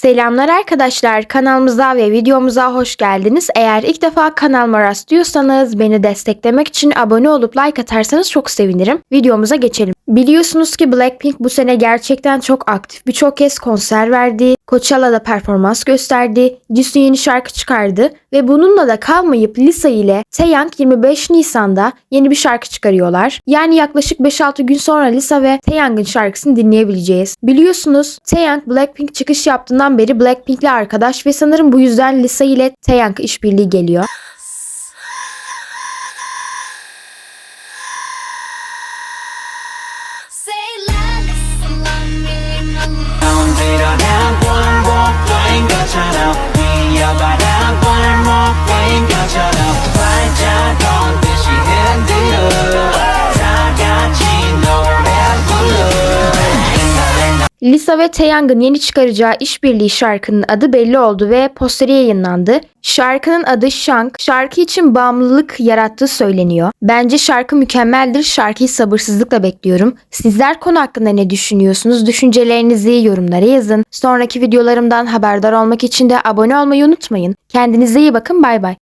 Selamlar arkadaşlar. Kanalımıza ve videomuza hoş geldiniz. Eğer ilk defa kanalıma rastlıyorsanız beni desteklemek için abone olup like atarsanız çok sevinirim. Videomuza geçelim. Biliyorsunuz ki Blackpink bu sene gerçekten çok aktif. Birçok kez konser verdi. Coachella'da performans gösterdi. Jisoo yeni şarkı çıkardı ve bununla da kalmayıp Lisa ile Taeyang 25 Nisan'da yeni bir şarkı çıkarıyorlar. Yani yaklaşık 5-6 gün sonra Lisa ve Taeyang'ın şarkısını dinleyebileceğiz. Biliyorsunuz Taeyang Blackpink çıkış yaptığından beri Blackpink'le arkadaş ve sanırım bu yüzden Lisa ile Taeyang işbirliği geliyor. Lisa ve Taeyang'ın yeni çıkaracağı işbirliği şarkının adı belli oldu ve posteri yayınlandı. Şarkının adı Shank. Şarkı için bağımlılık yarattığı söyleniyor. Bence şarkı mükemmeldir. Şarkıyı sabırsızlıkla bekliyorum. Sizler konu hakkında ne düşünüyorsunuz? Düşüncelerinizi yorumlara yazın. Sonraki videolarımdan haberdar olmak için de abone olmayı unutmayın. Kendinize iyi bakın. Bay bay.